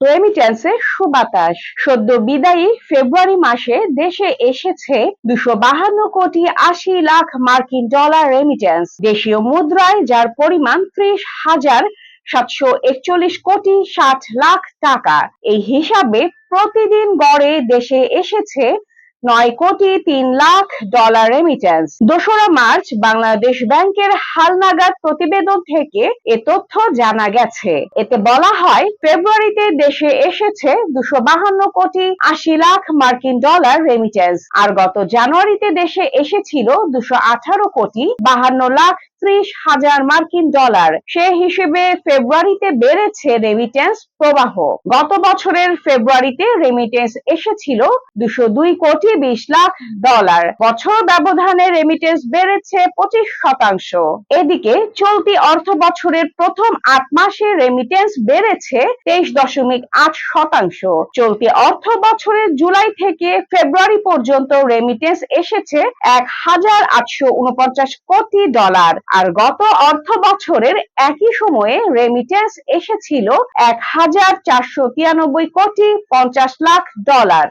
রেমিটেন্সে সুবাতাস। সদ্য বিদায়ী ফেব্রুয়ারি মাসে দেশে এসেছে দুশো বাহান্ন কোটি আশি লাখ মার্কিন ডলার রেমিটেন্স দেশীয় মুদ্রায় যার পরিমাণ ত্রিশ হাজার সাতশো একচল্লিশ কোটি ষাট লাখ টাকা। এই হিসাবে প্রতিদিন গড়ে দেশে এসেছে নয় কোটি তিন লাখ ডলার রেমিটেন্স দোসরা মার্চ বাংলাদেশ ব্যাংকের হালনাগাদ প্রতিবেদন থেকে এ তথ্য জানা গেছে। এতে বলা হয়, ফেব্রুয়ারিতে দেশে এসেছে দুশো বাহান্ন কোটি আশি লাখ মার্কিন ডলার রেমিটেন্স আর গত জানুয়ারিতে দেশে এসেছিল দুশো আঠারো কোটি বাহান্ন লাখ ত্রিশ হাজার মার্কিন ডলার সে হিসেবে ফেব্রুয়ারিতে বেড়েছে রেমিটেন্স প্রবাহ। গত বছরের ফেব্রুয়ারিতে রেমিটেন্স এসেছিল দুশো দুই কোটি বিশ লাখ ডলার। বছর ব্যবধানে রেমিটেন্স বেড়েছে পঁচিশ শতাংশ। এদিকে চলতি অর্থ বছরের প্রথম আট মাসে রেমিটেন্স বেড়েছে তেইশ দশমিক আট শতাংশ। চলতি অর্থ বছরের জুলাই থেকে ফেব্রুয়ারি পর্যন্ত রেমিটেন্স এসেছে এক হাজার আটশো উনপঞ্চাশ কোটি ডলার। আর গত অর্থ বছরের একই সময়ে রেমিটেন্স এসেছিল এক হাজার চারশো তিরানব্বই কোটি পঞ্চাশ লাখ ডলার।